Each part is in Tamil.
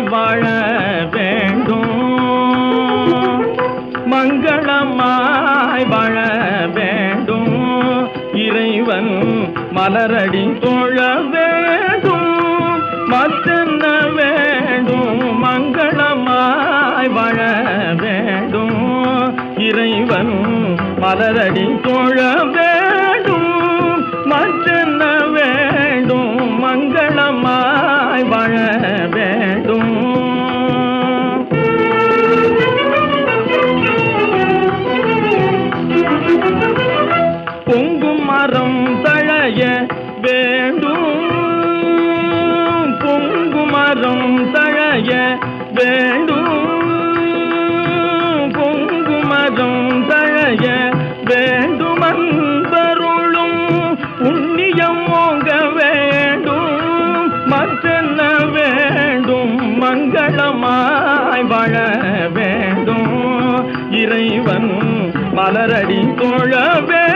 மலராய் வாழ வேண்டும். மங்களமாய் வாழ வேண்டும். இறைவன் மலரடி தோழ வேண்டும். மத்தென்ன வேண்டும்? மங்களமாய் வாழ வேண்டும். இறைவன் மலரடி தோழ வேண்டும். மலரும் தழைய வேண்டும் பொங்கும் தழைய வேண்டும் அன்பருளும் புண்ணியம் ஓங்க வேண்டும். மற்றென்ன வேண்டும்? மங்களமாய் வாழ வேண்டும். இறைவன் மலரடி தோழ வேண்டும்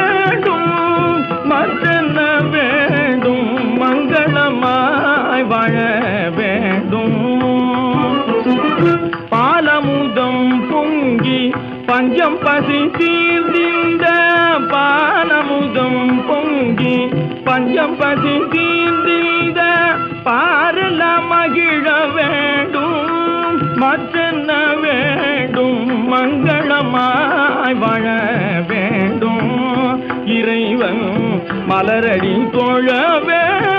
பஞ்சம் பசி தீர்ந்திந்த பாலமுதம் பொங்கி பஞ்சம் பசி தீர்ந்திந்த பாரல மகிழ வேண்டும் மற்றென்ன வேண்டும் மங்களமாய் வாழ வேண்டும். இறைவன் மலரடி தோழ வேண்டும்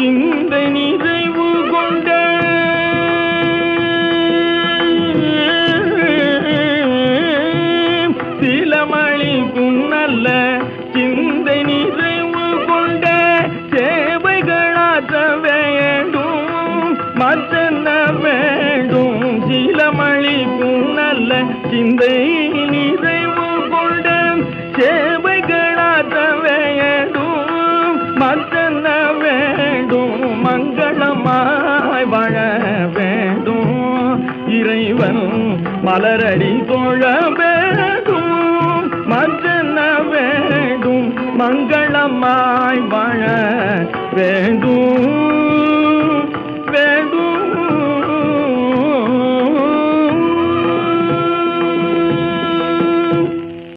இந்த நிறைவு கொண்ட சீலமளிக்கும் நல்ல சிந்தை நிறைவு கொண்ட சேவைகளாக வேண்டும் மற்ற வேண்டும்? சீலமளிக்கும் நல்ல சிந்தை மலரடி தோழ வேண்டும் மற்றென்ன வேண்டும் மங்களமாய் வாழ வேண்டும்.